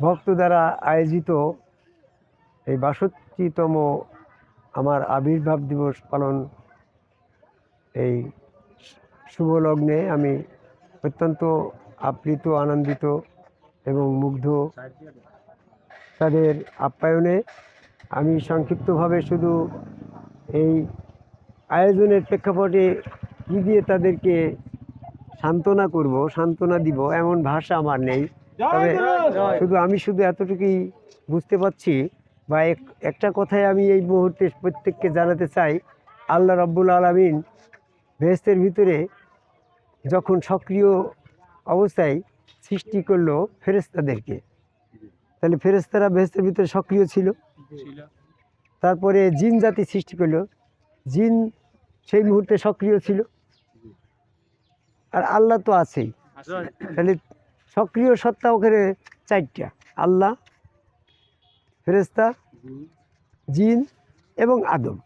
ভক্ত দ্বারা আয়োজিত এই বাষট্টিতম আমার আবির্ভাব দিবস পালন এই শুভ লগ্নে আমি অত্যন্ত আপ্লিত, আনন্দিত এবং মুগ্ধ। তাদের আপ্যায়নে আমি সংক্ষিপ্তভাবে শুধু এই আয়োজনের প্রেক্ষাপটে কী দিয়ে তাদেরকে সান্ত্বনা করব, সান্ত্বনা দিব, এমন ভাষা আমার নেই। তবে শুধু আমি শুধু এতটুকুই বুঝতে পারছি বা এক- একটা কথাই আমি এই মুহূর্তে প্রত্যেককে জানাতে চাই। আল্লাহ রব্বুল আলমিন ভেস্তের ভিতরে যখন সক্রিয় অবস্থায় সৃষ্টি করল ফেরেস্তাদেরকে তাহলে ফেরেস্তারা ভেস্তের ভিতরে সক্রিয় ছিল। তারপরে জিন জাতি সৃষ্টি করল। জিন সেই মুহূর্তে সক্রিয় ছিল। আর আল্লাহ তো আছেই। তাহলে সক্রিয় সত্তা ওখানে চারটা। আল্লাহ ফেরেস্তা জিন এবং আদম।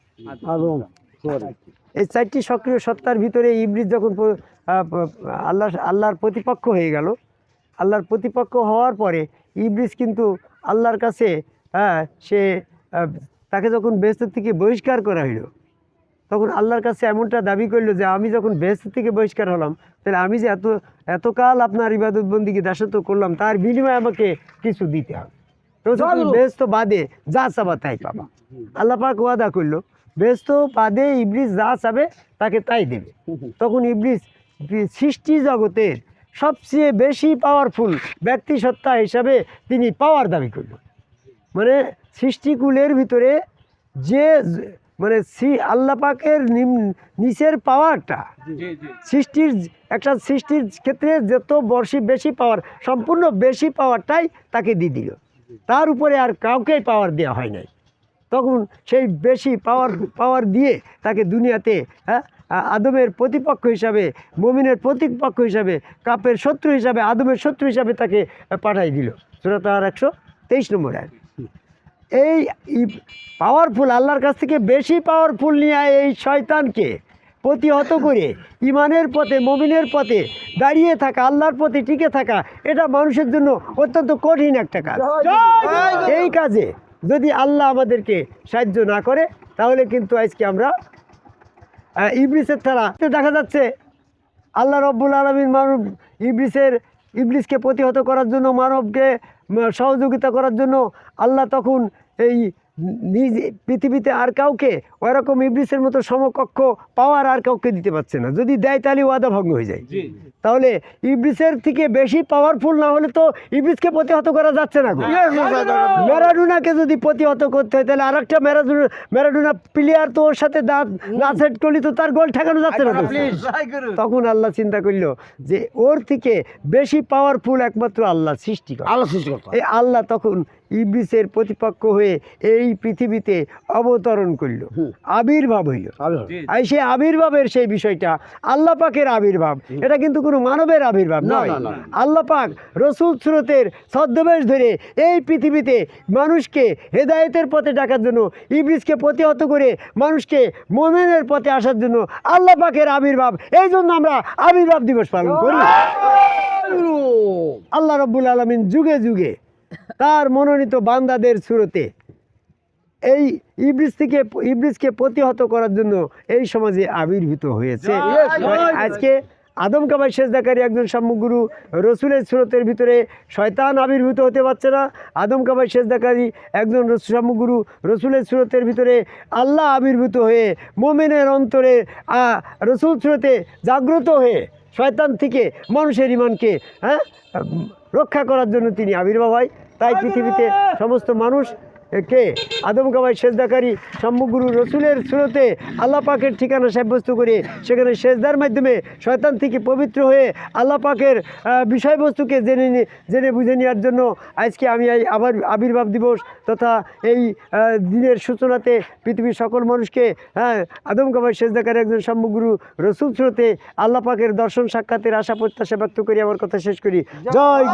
আদম। এই চারটি সক্রিয় সত্তার ভিতরে ইবলিস যখন আল্লাহ আল্লাহর প্রতিপক্ষ হয়ে গেল আল্লাহর প্রতিপক্ষ হওয়ার পরে ইবলিস কিন্তু আল্লাহর কাছে হ্যাঁ সে তাকে যখন বেহেস্ত থেকে বহিষ্কার করা হইল তখন আল্লাহর কাছে এমনটা দাবি করল যে আমি যখন বেহেস্ত থেকে বহিষ্কার হলাম তাহলে আমি যে এত এতকাল আপনার ইবাদত বন্দিকে দাসত্ব করলাম তার বিনিময়ে আমাকে কিছু দিতে হবে। বেহেস্ত বাদে যা চাবা তাই পাবা। আল্লাহ পাক ওয়াদা করল বেহেস্ত বাদে ইবলিস যা চাবে তাকে তাই দেবে। তখন ইবলিস সৃষ্টি জগতের সবচেয়ে বেশি পাওয়ারফুল ব্যক্তি সত্তা হিসাবে তিনি পাওয়ার দাবি করল মানে সৃষ্টিকুলের ভিতরে যে মানে সি আল্লাহ পাকের নিচের পাওয়ারটা সৃষ্টির একটা সৃষ্টির ক্ষেত্রে যত বর্ষি বেশি পাওয়ার সম্পূর্ণ বেশি পাওয়ারটাই তাকে দিয়ে দিল। তার উপরে আর কাউকেই পাওয়ার দেওয়া হয় নাই। তখন সেই বেশি পাওয়ার পাওয়ার দিয়ে তাকে দুনিয়াতে হ্যাঁ আদমের প্রতিপক্ষ হিসাবে মমিনের প্রতিপক্ষ হিসাবে কাপের শত্রু হিসাবে আদমের শত্রু হিসাবে তাকে পাঠাই দিল। সুরত আর একশো তেইশ নম্বর আয় এই পাওয়ারফুল আল্লাহর কাছ থেকে বেশি পাওয়ারফুল নিয়ে এই শয়তানকে। প্রতিহত করে ইমানের পথে মমিনের পথে দাঁড়িয়ে থাকা আল্লাহর পথে টিকে থাকা এটা মানুষের জন্য অত্যন্ত কঠিন একটা কাজ। এই কাজে যদি আল্লাহ আমাদেরকে সাহায্য না করে তাহলে কিন্তু আজকে আমরা ইবলিসের ছাড়া দেখা যাচ্ছে আল্লাহ রব্বুল আলমিন মানব ইবলিসের ইবলিসকে প্রতিহত করার জন্য মানবকে সহযোগিতা করার জন্য আল্লাহ তখন এই নিজ পৃথিবীতে আর কাউকে ওরকম ইবলিসের মতো সমকক্ষ পাওয়ার আর কাউকে দিতে পারছে না। যদি দেয় তাহলে ওয়াদা ভঙ্গ হয়ে যায়। তাহলে ইবলিসের থেকে বেশি পাওয়ারফুল না হলে তো ইবলিসকে প্রতিহত করা যাচ্ছে না। ম্যারাডোনাকে যদি প্রতিহত করতে হয় তাহলে আরেকটা ম্যারাডোনা ম্যারাডোনা প্লেয়ার তো ওর সাথে দাঁত না সেট করলে তো তার গোল ঠেকানো যাচ্ছে না তখন আল্লাহ চিন্তা করল যে ওর থেকে বেশি পাওয়ারফুল একমাত্র আল্লাহ সৃষ্টি করে আল্লাহ সৃষ্টি এই আল্লাহ তখন ইবলিসের প্রতিপক্ষ হয়ে এই পৃথিবীতে অবতরণ করল আবির্ভাব হইল। আর সেই আবির্ভাবের সেই বিষয়টা আল্লাহ পাকের আবির্ভাব এটা কিন্তু কোনো মানবের আবির্ভাব নয়। আল্লাহ পাক রসুল স্রোতের ছদ্মবেশ ধরে এই পৃথিবীতে মানুষকে হেদায়েতের পথে ডাকার জন্য ইবলিসকে প্রতিহত করে মানুষকে মোমেনের পথে আসার জন্য আল্লাহ পাকের আবির্ভাব এই জন্য আমরা আবির্ভাব দিবস পালন করি। আল্লাহ রব্বুল আলমিন যুগে যুগে তার মনোনীত বান্দাদের সুরতে এই ইবলিস থেকে ইবলিসকে প্রতিহত করার জন্য এই সমাজে আবির্ভূত হয়েছে। আজকে আদম কাবাই শেষদাকারী একজন সম্মুখগুরু রসুলের স্রোতের ভিতরে শয়তান আবির্ভূত হতে পারছে না। আদম কাবাই শেষদাকারী একজন সম্মুখগুরু রসুলের স্রোতের ভিতরে আল্লাহ আবির্ভূত হয়ে মোমেনের অন্তরে রসুল স্রোতে জাগ্রত হয়ে শয়তান থেকে মানুষের ইমানকে হ্যাঁ রক্ষা করার জন্য তিনি আবির্ভাব হয়। তাই পৃথিবীতে সমস্ত মানুষ কে আদম কাবাই সেজদাকারী সম্মুগুরু রসুলের স্রোতে আল্লাহ পাকের ঠিকানা সাব্যস্ত করে সেখানে সেজদার মাধ্যমে শয়তান থেকে পবিত্র হয়ে আল্লাহ পাকের বিষয়বস্তুকে জেনে জেনে বুঝে নেওয়ার জন্য আজকে আমি এই আবার আবির্ভাব দিবস তথা এই দিনের সূচনাতে পৃথিবীর সকল মানুষকে হ্যাঁ আদম কাবাই সেজদাকারী একজন সম্মুগুরু রসুল স্রোতে আল্লাহ পাকের দর্শন সাক্ষাতের আশা প্রত্যাশা ব্যক্ত করি, আমার কথা শেষ করি। জয়